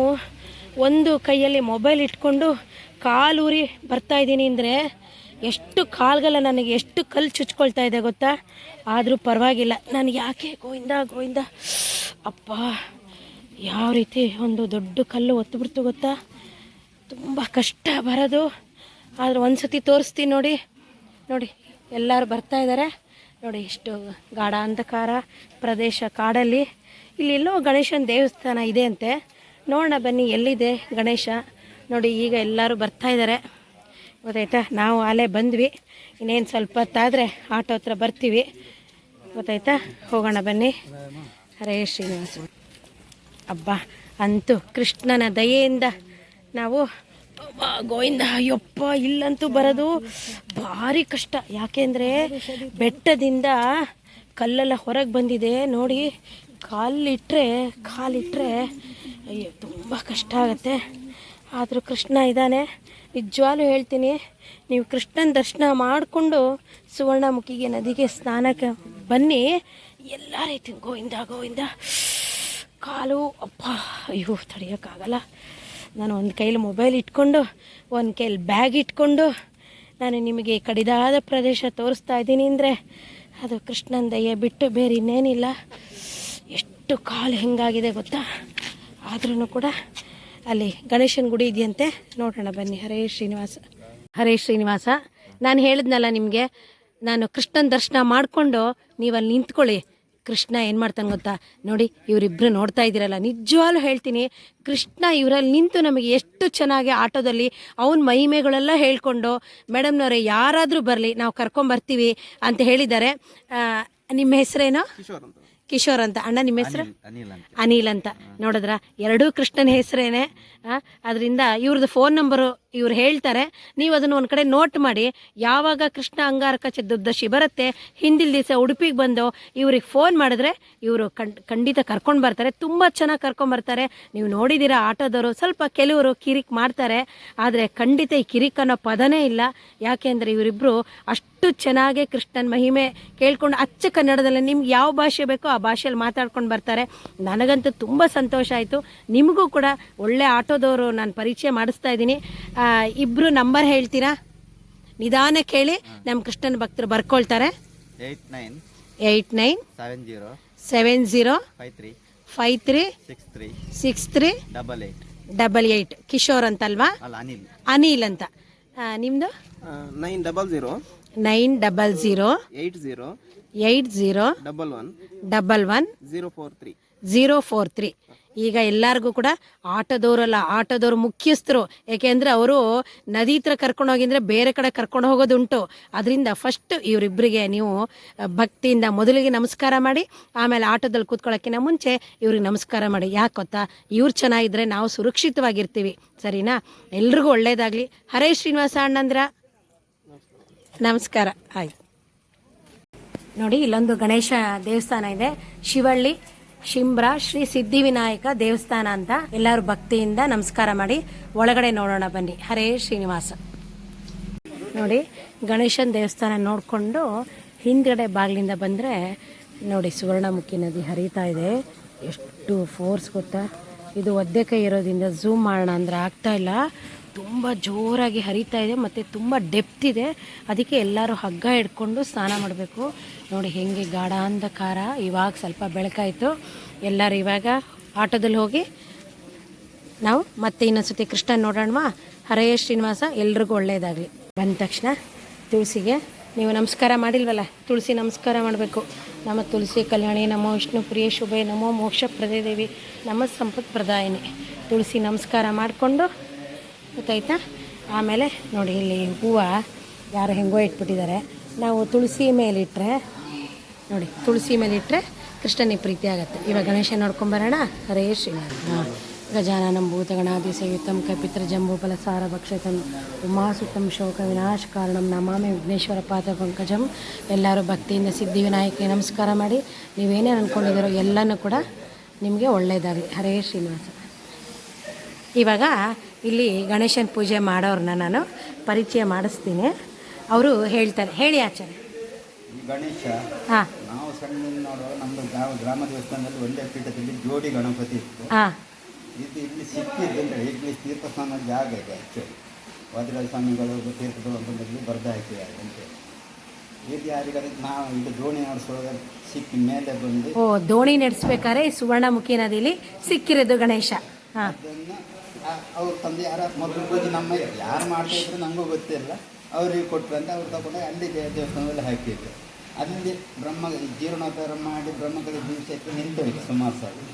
ಒಂದು ಕೈಯಲ್ಲಿ ಮೊಬೈಲ್ ಇಟ್ಕೊಂಡು ಕಾಲೂರಿ ಬರ್ತಾ ಇದ್ದೀನಿ ಅಂದರೆ ಎಷ್ಟು ಕಾಲ್ಗೆಲ್ಲ ನನಗೆ ಎಷ್ಟು ಕಲ್ಲು ಚುಚ್ಕೊಳ್ತಾ ಇದೆ ಗೊತ್ತಾ? ಆದರೂ ಪರವಾಗಿಲ್ಲ. ನನಗೆ ಯಾಕೆ ಗೋವಿಂದ ಗೋವಿಂದ? ಅಪ್ಪ, ಯಾವ ರೀತಿ ಒಂದು ದೊಡ್ಡ ಕಲ್ಲು ಒತ್ತುಬಿಡ್ತು ಗೊತ್ತಾ? ತುಂಬ ಕಷ್ಟ ಬರೋದು. ಆದರೆ ಒಂದು ಸತಿ ತೋರಿಸ್ತೀನಿ ನೋಡಿ. ನೋಡಿ, ಎಲ್ಲರೂ ಬರ್ತಾ ಇದ್ದಾರೆ ನೋಡಿ ಎಷ್ಟು ಗಾಢ ಅಂಧಕಾರ ಪ್ರದೇಶ ಕಾಡಲ್ಲಿ. ಇಲ್ಲಿ ಎಲ್ಲೋ ಗಣೇಶನ ದೇವಸ್ಥಾನ ಇದೆ ಅಂತೆ ನೋಡೋಣ ಬನ್ನಿ, ಎಲ್ಲಿದೆ ಗಣೇಶ? ನೋಡಿ, ಈಗ ಎಲ್ಲರೂ ಬರ್ತಾ ಇದ್ದಾರೆ ಗೊತ್ತಾಯ್ತಾ? ನಾವು ಅಲ್ಲೇ ಬಂದ್ವಿ. ಇನ್ನೇನು ಸ್ವಲ್ಪ ಹೊತ್ತಾದರೆ ಆಟೋ ಹತ್ರ ಬರ್ತೀವಿ. ಗೊತ್ತಾಯ್ತಾ? ಹೋಗೋಣ ಬನ್ನಿ. ಹರೇ ಶ್ರೀನಿವಾಸ. ಅಬ್ಬಾ, ಅಂತೂ ಕೃಷ್ಣನ ದಯೆಯಿಂದ ನಾವು ಗೋವಿಂದ, ಅಯ್ಯಪ್ಪ, ಇಲ್ಲಂತೂ ಬರೋದು ಭಾರಿ ಕಷ್ಟ. ಯಾಕೆಂದರೆ ಬೆಟ್ಟದಿಂದ ಕಲ್ಲೆಲ್ಲ ಹೊರಗೆ ಬಂದಿದೆ. ನೋಡಿ ಕಾಲಿಟ್ಟರೆ ಕಾಲಿಟ್ಟರೆ ಅಯ್ಯೋ, ತುಂಬ ಕಷ್ಟ ಆಗುತ್ತೆ. ಆದರೂ ಕೃಷ್ಣ ಇದ್ದಾನೆ. ನಿಜವಾಗ್ಲೂ ಹೇಳ್ತೀನಿ, ನೀವು ಕೃಷ್ಣನ ದರ್ಶನ ಮಾಡಿಕೊಂಡು ಸುವರ್ಣಮುಖಿಗೆ ನದಿಗೆ ಸ್ನಾನಕ್ಕೆ ಬನ್ನಿ. ಎಲ್ಲ ರೀತಿ ಗೋವಿಂದ ಗೋವಿಂದ. ಕಾಲು, ಅಪ್ಪ, ಅಯ್ಯೋ, ತಡೆಯೋಕ್ಕಾಗಲ್ಲ. ನಾನು ಒಂದು ಕೈಲಿ ಮೊಬೈಲ್ ಇಟ್ಕೊಂಡು, ಒಂದು ಕೈಲಿ ಬ್ಯಾಗ್ ಇಟ್ಕೊಂಡು ನಾನು ನಿಮಗೆ ಕಡಿದಾದ ಪ್ರದೇಶ ತೋರಿಸ್ತಾ ಇದ್ದೀನಿ ಅಂದರೆ ಅದು ಕೃಷ್ಣನ ದಯ್ಯ ಬಿಟ್ಟು ಬೇರೆ ಇನ್ನೇನಿಲ್ಲ ಎಷ್ಟು ಕಾಲು ಹೆಂಗಾಗಿದೆ ಗೊತ್ತಾ? ಆದ್ರೂ ಕೂಡ ಅಲ್ಲಿ ಗಣೇಶನ ಗುಡಿ ಇದೆಯಂತೆ? ನೋಡೋಣ ಬನ್ನಿ. ಹರೇ ಶ್ರೀನಿವಾಸ. ಹರೇ ಶ್ರೀನಿವಾಸ. ನಾನು ಹೇಳಿದ್ನಲ್ಲ ನಿಮಗೆ, ನಾನು ಕೃಷ್ಣನ ದರ್ಶನ ಮಾಡಿಕೊಂಡು ನೀವು ಅಲ್ಲಿ ನಿಂತ್ಕೊಳ್ಳಿ. ಕೃಷ್ಣ ಏನು ಮಾಡ್ತಾನೆ ಗೊತ್ತಾ? ನೋಡಿ ಇವರಿಬ್ಬರು ನೋಡ್ತಾ ಇದ್ದೀರಲ್ಲ. ನಿಜವಾಗ್ಲೂ ಹೇಳ್ತೀನಿ, ಕೃಷ್ಣ ಇವರಲ್ಲಿ ನಿಂತು ನಮಗೆ ಎಷ್ಟು ಚೆನ್ನಾಗಿ ಆಟೋದಲ್ಲಿ ಅವನ ಮಹಿಮೆಗಳೆಲ್ಲ ಹೇಳ್ಕೊಂಡು, ಮೇಡಮ್ನವ್ರೆ, ಯಾರಾದರೂ ಬರಲಿ, ನಾವು ಕರ್ಕೊಂಬರ್ತೀವಿ ಅಂತ ಹೇಳಿದ್ದಾರೆ. ನಿಮ್ಮ ಹೆಸರೇನು? ಕಿಶೋರ್ ಅಂತ. ಅಣ್ಣ ನಿಮ್ಮ ಹೆಸರು? ಅನಿಲ್ ಅಂತ. ಅನಿಲ್ ಅಂತ. ನೋಡಿದ್ರ? ಎರಡೂ ಕೃಷ್ಣನ ಹೆಸರೇನೆ. ಅದರಿಂದ ಇವ್ರದ್ದು ಫೋನ್ ನಂಬರು ಇವ್ರು ಹೇಳ್ತಾರೆ. ನೀವು ಅದನ್ನು ಒಂದು ಕಡೆ ನೋಟ್ ಮಾಡಿ. ಯಾವಾಗ ಕೃಷ್ಣ ಅಂಗಾರಕ ಚತುರ್ದಶಿ ಬರುತ್ತೆ ಹಿಂದಿಲ್ ದಿವಸ ಉಡುಪಿಗೆ ಬಂದು ಇವ್ರಿಗೆ ಫೋನ್ ಮಾಡಿದ್ರೆ ಇವರು ಖಂಡಿತ ಕರ್ಕೊಂಡು ಬರ್ತಾರೆ. ತುಂಬ ಚೆನ್ನಾಗಿ ಕರ್ಕೊಂಡು ಬರ್ತಾರೆ. ನೀವು ನೋಡಿದ್ದೀರಾ ಆಟೋದವರು? ಸ್ವಲ್ಪ ಕೆಲವರು ಕಿರಿಕ್ ಮಾಡ್ತಾರೆ. ಆದರೆ ಖಂಡಿತ ಈ ಕಿರಿಕ್ ಅನ್ನೋ ಪದನೇ ಇಲ್ಲ. ಯಾಕೆಂದರೆ ಇವರಿಬ್ಬರು ಅಷ್ಟು ಚೆನ್ನಾಗಿ ಕೃಷ್ಣನ ಮಹಿಮೆ ಕೇಳ್ಕೊಂಡು ಅಚ್ಚ ಕನ್ನಡದಲ್ಲಿ ನಿಮ್ಗೆ ಯಾವ ಭಾಷೆ ಬೇಕೋ ಆ ಭಾಷೆಯಲ್ಲಿ ಮಾತಾಡ್ಕೊಂಡು ಬರ್ತಾರೆ. ನನಗಂತೂ ತುಂಬ ಸಂತೋಷ ಆಯಿತು. ನಿಮಗೂ ಕೂಡ ಒಳ್ಳೆ ಆಟೋದವರು ನಾನು ಪರಿಚಯ ಮಾಡಿಸ್ತಾ ಇದ್ದೀನಿ. ಇಬ್ಬರು ನಂಬರ್ ಹೇಳ್ತೀರಾ? ನಿಧಾನ ಕೇಳಿ ನಮ್ಮ ಕೃಷ್ಣನ ಭಕ್ತರು ಬರ್ಕೊಳ್ತಾರೆ. Eight nine eight nine seven zero seven zero five three five three six three six three double eight double eight. Kishore ಅಂತಲ್ವಾ? ಅಲ್ಲ ಅನಿಲ್. ಅನಿಲ್ ಅಂತ. ನಿಮ್ಮದು nine double zero nine double zero eight zero eight zero double one double one zero four three. Zero four three. ಈಗ ಎಲ್ಲರಿಗೂ ಕೂಡ ಆಟೋದವರಲ್ಲ ಆಟೋದವ್ರು ಮುಖ್ಯಸ್ಥರು. ಏಕೆಂದರೆ ಅವರು ನದಿ ಹತ್ರ ಕರ್ಕೊಂಡು ಹೋಗಿದ್ರೆ ಬೇರೆ ಕಡೆ ಕರ್ಕೊಂಡು ಹೋಗೋದುಂಟು. ಅದರಿಂದ ಫಸ್ಟ್ ಇವರಿಬ್ಬರಿಗೆ ನೀವು ಭಕ್ತಿಯಿಂದ ಮೊದಲಿಗೆ ನಮಸ್ಕಾರ ಮಾಡಿ ಆಮೇಲೆ ಆಟೋದಲ್ಲಿ ಕೂತ್ಕೊಳ್ಳೋಕ್ಕಿಂತ ಮುಂಚೆ ಇವ್ರಿಗೆ ನಮಸ್ಕಾರ ಮಾಡಿ. ಯಾಕೆ ಗೊತ್ತಾ? ಇವ್ರು ಚೆನ್ನಾಗಿದ್ರೆ ನಾವು ಸುರಕ್ಷಿತವಾಗಿರ್ತೀವಿ. ಸರಿನಾ? ಎಲ್ರಿಗೂ ಒಳ್ಳೇದಾಗಲಿ. ಹರೇ ಶ್ರೀನಿವಾಸ ಅಣ್ಣಂದ್ರ. ನಮಸ್ಕಾರ, ಆಯ್ತು. ನೋಡಿ, ಇಲ್ಲೊಂದು ಗಣೇಶ ದೇವಸ್ಥಾನ ಇದೆ. ಶಿವಳ್ಳಿ, ಶಿಂಬ್ರ, ಶ್ರೀ ಸಿದ್ಧಿವಿನಾಯಕ ದೇವಸ್ಥಾನ ಅಂತ ಎಲ್ಲರೂ ಭಕ್ತಿಯಿಂದ ನಮಸ್ಕಾರ ಮಾಡಿ ಒಳಗಡೆ ನೋಡೋಣ, ಬನ್ನಿ. ಹರೇ ಶ್ರೀನಿವಾಸ. ನೋಡಿ, ಗಣೇಶನ ದೇವಸ್ಥಾನ ನೋಡಿಕೊಂಡು ಹಿಂದ್ಗಡೆ ಬಾಗಿಲಿಂದ ಬಂದರೆ, ನೋಡಿ, ಸುವರ್ಣಮುಖಿ ನದಿ ಹರಿತಾ ಇದೆ. ಎಷ್ಟು ಫೋರ್ಸ್ ಗೊತ್ತಾ? ಇದು ಒದ್ದೆ ಕೈ ಇರೋದ್ರಿಂದ ಝೂಮ್ ಮಾಡೋಣ ಅಂದ್ರೆ ಆಗ್ತಾ ಇಲ್ಲ. ತುಂಬ ಜೋರಾಗಿ ಹರಿತಾ ಇದೆ, ಮತ್ತು ತುಂಬ ಡೆಪ್ತ್ ಇದೆ. ಅದಕ್ಕೆ ಎಲ್ಲರೂ ಹಗ್ಗ ಹಿಡ್ಕೊಂಡು ಸ್ನಾನ ಮಾಡಬೇಕು. ನೋಡಿ ಹೆಂಗೆ ಗಾಢ ಅಂಧಕಾರ ಇವಾಗ ಸ್ವಲ್ಪ ಬೆಳಕಾಯಿತು. ಎಲ್ಲರೂ ಇವಾಗ ಆಟೋದಲ್ಲಿ ಹೋಗಿ ನಾವು ಮತ್ತೆ ಇನ್ನೊಂದ್ಸತಿ ಕೃಷ್ಣ ನೋಡೋಣವಾ? ಹರೇ ಶ್ರೀನಿವಾಸ, ಎಲ್ರಿಗೂ ಒಳ್ಳೆಯದಾಗಲಿ ಬಂದ ತಕ್ಷಣ ತುಳಸಿಗೆ ನೀವು ನಮಸ್ಕಾರ ಮಾಡಿಲ್ವಲ್ಲ? ತುಳಸಿ ನಮಸ್ಕಾರ ಮಾಡಬೇಕು. ನಮ್ಮ ತುಳಸಿ ಕಲ್ಯಾಣಿ ನಮೋ ವಿಷ್ಣು ಪ್ರಿಯ ಶುಭೆ ನಮೋ ಮೋಕ್ಷ ಪ್ರದೇ ದೇವಿ, ನಮ್ಮ ಸಂಪತ್ ಪ್ರದಾಯಿನಿ ತುಳಸಿ ನಮಸ್ಕಾರ ಮಾಡಿಕೊಂಡು ಗೊತ್ತಾಯ್ತಾ? ಆಮೇಲೆ ನೋಡಿ, ಇಲ್ಲಿ ಹೂವು ಯಾರು ಹೆಂಗೋ ಇಟ್ಬಿಟ್ಟಿದ್ದಾರೆ. ನಾವು ತುಳಸಿ ಮೇಲಿಟ್ಟರೆ ನೋಡಿ, ತುಳಸಿ ಮೇಲಿಟ್ಟರೆ ಕೃಷ್ಣನಿಗೆ ಪ್ರೀತಿ ಆಗುತ್ತೆ. ಇವಾಗ ಗಣೇಶ ನೋಡ್ಕೊಂಬರೋಣ. ಹರೇ ಶ್ರೀನಾಥ ಗಜಾನನಂ ಭೂತಗಣಾದಿ ಸೇವಿತಂ ಕಪಿತ್ರ ಜಂಬೂಫಲ ಸಾರ ಭಕ್ಷತಂ, ಉಮಾಸುತಂ ಶೋಕ ವಿನಾಶ ಕಾರಣಂ, ನಮಾಮಿ ವಿಘ್ನೇಶ್ವರ ಪಾದ ಪಂಕಜಂ. ಎಲ್ಲರೂ ಭಕ್ತಿಯಿಂದ ಸಿದ್ಧಿ ವಿನಾಯಕರಿಗೆ ನಮಸ್ಕಾರ ಮಾಡಿ. ನೀವೇನೇನು ಅಂದ್ಕೊಂಡಿದ್ದೀರೋ ಎಲ್ಲನೂ ಕೂಡ ನಿಮಗೆ ಒಳ್ಳೆಯದಾಗಲಿ ಹರೇ ಶ್ರೀನಿವಾಸ. ಇವಾಗ ಇಲ್ಲಿ ಗಣೇಶನ ಪೂಜೆ ಮಾಡೋರನ್ನ ನಾನು ಪರಿಚಯ ಮಾಡಿಸ್ತೀನಿ. ಅವರು ಹೇಳ್ತಾರೆ ಹೇಳಿ ಆಚಾರ್ಯ. ಗಣೇಶ ಹಾಂ. ನಾವು ಸಣ್ಣ ನೋಡುವಾಗ ನಮ್ಮ ಗ್ರಾಮ ಗ್ರಾಮ ದೇವಸ್ಥಾನದಲ್ಲಿ ಒಂದೇ ಪೀಠದಲ್ಲಿ ಜೋಡಿ ಗಣಪತಿ ಇತ್ತು. ಹಾಂ. ಇದು ಇಲ್ಲಿ ಸಿಕ್ಕಿದ್ದು ಅಂದರೆ ಇಲ್ಲಿ ತೀರ್ಥಸ್ಥಾನ ಜಾಗ ಇದೆ ಆ್ಯಕ್ಚುಲಿ ವಜ್ರಾಜ ಸ್ವಾಮಿಗಳು ತೀರ್ಥಗಳು ಬಂದಲ್ಲಿ ಬರೆದು ಹಾಕಿದ್ದಾರೆ ಅಂತೇಳಿ ಇದು ಯಾರಿಗಾದ್ರೆ ನಾವು ಇದು ದೋಣಿ ನಡೆಸುವಾಗ ಸಿಕ್ಕಿ ಮೇಲೆ ಬಂದು ಓ ದೋಣಿ ನಡೆಸ್ಬೇಕಾದ್ರೆ ಸುವರ್ಣಮುಖಿ ನದಿಲಿ ಸಿಕ್ಕಿರೋದು ಗಣೇಶ. ಹಾಂ. ಅದನ್ನು ಅವ್ರ ತಂದೆ ಯಾರ ಮೊದಲು ಪೂಜೆ ನಮ್ಮ ಯಾರು ಮಾಡ್ತಾ ಇದ್ರು ನಮಗೂ ಗೊತ್ತಿಲ್ಲ. ಅವ್ರಿಗೆ ಕೊಟ್ಟರು ಅಂತ ಅವ್ರು ತಗೊಂಡು ಅಲ್ಲಿ ದೇವಸ್ಥಾನದಲ್ಲಿ ಹಾಕಿದ್ರು. ಅಲ್ಲಿ ಬ್ರಹ್ಮ ಜೀರ್ಣೋದ್ಧಾರ ಮಾಡಿ ಬ್ರಹ್ಮಗಳ ದಿವಸ ಇತ್ತು ನಿಂತೋಯ್ತು ಸುಮಾರು ಸಾವಿರ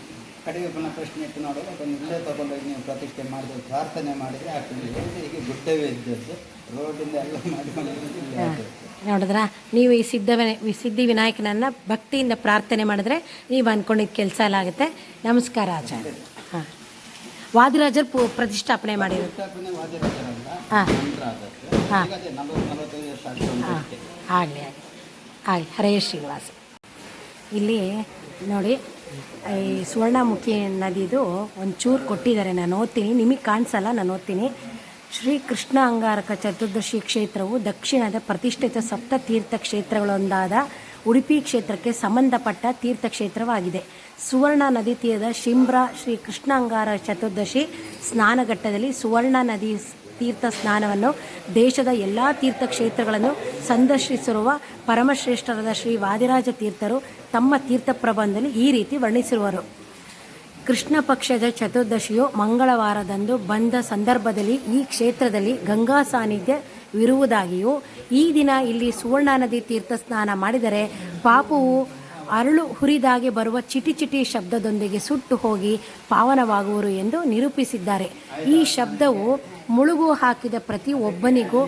ಕಡೆಗೆ ಪ್ರಶ್ನೆ ಇಟ್ಟು ನೋಡಿದ್ರೆ ಅದನ್ನು ಇಲ್ಲೇ ತಗೊಂಡೋಗಿ ನೀವು ಪ್ರತಿಷ್ಠೆ ಮಾಡಿದ್ರೆ ಪ್ರಾರ್ಥನೆ ಮಾಡಿದರೆ ಆಗ್ತದೆ ಹೀಗೆ ಗುಡ್ಡವೇ ಇದ್ದದ್ದು ರೋಡಿಂದ ಎಲ್ಲ ಮಾಡಿಕೊಂಡು ನೋಡಿದ್ರ? ನೀವು ಈ ಸಿದ್ಧ ಈ ಸಿದ್ಧಿ ವಿನಾಯಕನನ್ನ ಭಕ್ತಿಯಿಂದ ಪ್ರಾರ್ಥನೆ ಮಾಡಿದ್ರೆ ನೀವು ಅನ್ಕೊಂಡಿದ್ದ ಕೆಲಸ ಎಲ್ಲ ಆಗುತ್ತೆ. ನಮಸ್ಕಾರ ಆಚಾರ್ಯ. ವಾದಿರಾಜರು ಪೂ ಪ್ರತಿಷ್ಠಾಪನೆ ಮಾಡಿರೋದು ಹಾಂ. ಹಾ. ಹಾ. ಆಗಲಿ ಆಗಲಿ. ಆಗಲಿ ಹರೇ ಶ್ರೀನಿವಾಸ. ಇಲ್ಲಿ ನೋಡಿ ಈ ಸುವರ್ಣಮುಖಿ ನದಿದು ಒಂಚೂರು ಕೊಟ್ಟಿದ್ದಾರೆ. ನಾನು ಓದ್ತೀನಿ ನಿಮಗೆ ಕಾಣಿಸಲ್ಲ ನಾನು ಓದ್ತೀನಿ. ಶ್ರೀ ಕೃಷ್ಣ ಅಂಗಾರಕ ಚತುರ್ದಶಿ ಕ್ಷೇತ್ರವು ದಕ್ಷಿಣದ ಪ್ರತಿಷ್ಠಿತ ಸಪ್ತ ತೀರ್ಥ ಕ್ಷೇತ್ರಗಳೊಂದಾದ ಉಡುಪಿ ಕ್ಷೇತ್ರಕ್ಕೆ ಸಂಬಂಧಪಟ್ಟ ತೀರ್ಥಕ್ಷೇತ್ರವಾಗಿದೆ. ಸುವರ್ಣ ನದಿ ತೀರದ ಶಿಂಬ್ರ ಶ್ರೀ ಕೃಷ್ಣ ಅಂಗಾರ ಚತುರ್ದಶಿ ಸ್ನಾನಘಟ್ಟದಲ್ಲಿ ಸುವರ್ಣ ನದಿ ತೀರ್ಥ ಸ್ನಾನವನ್ನು ದೇಶದ ಎಲ್ಲ ತೀರ್ಥಕ್ಷೇತ್ರಗಳನ್ನು ಸಂದರ್ಶಿಸಿರುವ ಪರಮಶ್ರೇಷ್ಠರಾದ ಶ್ರೀ ವಾದಿರಾಜ ತೀರ್ಥರು ತಮ್ಮ ತೀರ್ಥ ಪ್ರಬಂಧದಲ್ಲಿ ಈ ರೀತಿ ವರ್ಣಿಸಿರುವರು. ಕೃಷ್ಣ ಪಕ್ಷದ ಚತುರ್ದಶಿಯು ಮಂಗಳವಾರದಂದು ಬಂದ ಸಂದರ್ಭದಲ್ಲಿ ಈ ಕ್ಷೇತ್ರದಲ್ಲಿ ಗಂಗಾ ಸಾನ್ನಿಧ್ಯವಿರುವುದಾಗಿಯೂ ಈ ದಿನ ಇಲ್ಲಿ ಸುವರ್ಣ ನದಿ ತೀರ್ಥ ಸ್ನಾನ ಮಾಡಿದರೆ ಪಾಪವು ಅರಳು ಹುರಿದಾಗೆ ಬರುವ ಚಿಟಿ ಚಿಟಿ ಶಬ್ದದೊಂದಿಗೆ ಸುಟ್ಟು ಹೋಗಿ ಪಾವನವಾಗುವರು ಎಂದು ನಿರೂಪಿಸಿದ್ದಾರೆ. ಈ ಶಬ್ದವು ಮುಳುಗು ಹಾಕಿದ ಪ್ರತಿ ಒಬ್ಬನಿಗೂ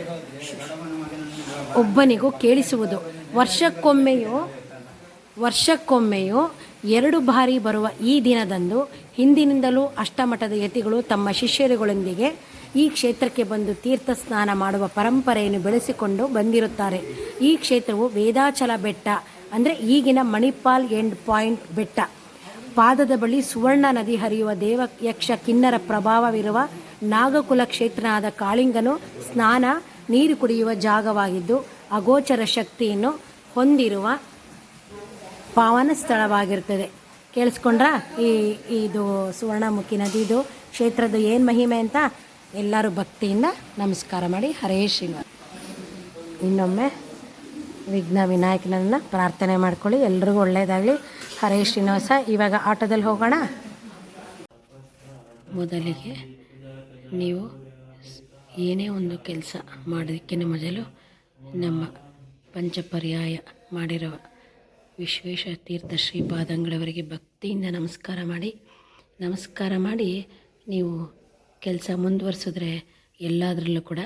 ಒಬ್ಬನಿಗೂ ಕೇಳಿಸುವುದು. ವರ್ಷಕ್ಕೊಮ್ಮೆಯೂ ವರ್ಷಕ್ಕೊಮ್ಮೆಯೂ ಎರಡು ಬಾರಿ ಬರುವ ಈ ದಿನದಂದು ಹಿಂದಿನಿಂದಲೂ ಅಷ್ಟಮಠದ ಯತಿಗಳು ತಮ್ಮ ಶಿಷ್ಯರುಗಳೊಂದಿಗೆ ಈ ಕ್ಷೇತ್ರಕ್ಕೆ ಬಂದು ತೀರ್ಥ ಸ್ನಾನ ಮಾಡುವ ಪರಂಪರೆಯನ್ನು ಬೆಳೆಸಿಕೊಂಡು ಬಂದಿರುತ್ತಾರೆ. ಈ ಕ್ಷೇತ್ರವು ವೇದಾಚಲ ಬೆಟ್ಟ, ಅಂದರೆ ಈಗಿನ ಮಣಿಪಾಲ್ ಎಂಡ್ ಪಾಯಿಂಟ್ ಬೆಟ್ಟ. ಪಾದದ ಬಳಿ ಸುವರ್ಣ ನದಿ ಹರಿಯುವ ದೇವ ಯಕ್ಷ ಕಿನ್ನರ ಪ್ರಭಾವವಿರುವ ನಾಗಕುಲ ಕ್ಷೇತ್ರನಾದ ಕಾಳಿಂಗನು ಸ್ನಾನ, ನೀರು ಕುಡಿಯುವ ಜಾಗವಾಗಿದ್ದು, ಅಗೋಚರ ಶಕ್ತಿಯನ್ನು ಹೊಂದಿರುವ ಪಾವನ ಸ್ಥಳವಾಗಿರ್ತದೆ ಕೇಳಿಸ್ಕೊಂಡ್ರ? ಈ, ಇದು ಸುವರ್ಣಮುಖಿ ನದಿದು ಕ್ಷೇತ್ರದ ಏನು ಮಹಿಮೆ ಅಂತ? ಎಲ್ಲರೂ ಭಕ್ತಿಯಿಂದ ನಮಸ್ಕಾರ ಮಾಡಿ ಹರೇ ಶ್ರೀನಿವಾಸ ಇನ್ನೊಮ್ಮೆ ವಿಘ್ನ ವಿನಾಯಕನನ್ನು ಪ್ರಾರ್ಥನೆ ಮಾಡ್ಕೊಳ್ಳಿ. ಎಲ್ರಿಗೂ ಒಳ್ಳೆಯದಾಗಲಿ ಹರೇ ಶ್ರೀನಿವಾಸ, ಇವಾಗ ಆಟೋದಲ್ಲಿ ಹೋಗೋಣ. ಮೊದಲಿಗೆ ನೀವು ಏನೇ ಒಂದು ಕೆಲಸ ಮಾಡೋದಕ್ಕಿಂತ ಮೊದಲು ನಮ್ಮ ಪಂಚಪರ್ಯಾಯ ಮಾಡಿರುವ ವಿಶ್ವೇಶ ತೀರ್ಥ ಶ್ರೀಪಾದಂಗಳವರಿಗೆ ಭಕ್ತಿಯಿಂದ ನಮಸ್ಕಾರ ಮಾಡಿ. ನಮಸ್ಕಾರ ಮಾಡಿ ನೀವು ಕೆಲಸ ಮುಂದುವರಿಸಿದ್ರೆ ಎಲ್ಲದರಲ್ಲೂ ಕೂಡ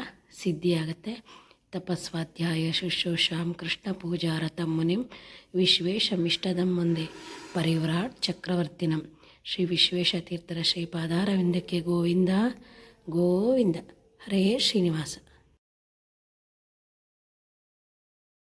ಸಿದ್ಧಿಯಾಗುತ್ತೆ ತಪಸ್ವಾಧ್ಯಾಯ, ಶುಶ್ರೂಷಾಂ, ಕೃಷ್ಣ ಪೂಜಾರತಂ ಮುನಿಂ ವಿಶ್ವೇಶಮಿಷ್ಟದಂ ಮುಂದೆ ಪರಿವ್ರಾಟ್ ಚಕ್ರವರ್ತಿನಂ. ಶ್ರೀ ವಿಶ್ವೇಶ ತೀರ್ಥರ ಶ್ರೀಪಾದಾರವಿಂದಕ್ಕೆ ಗೋವಿಂದ ಗೋವಿಂದ. ಹರೇ ಶ್ರೀನಿವಾಸ.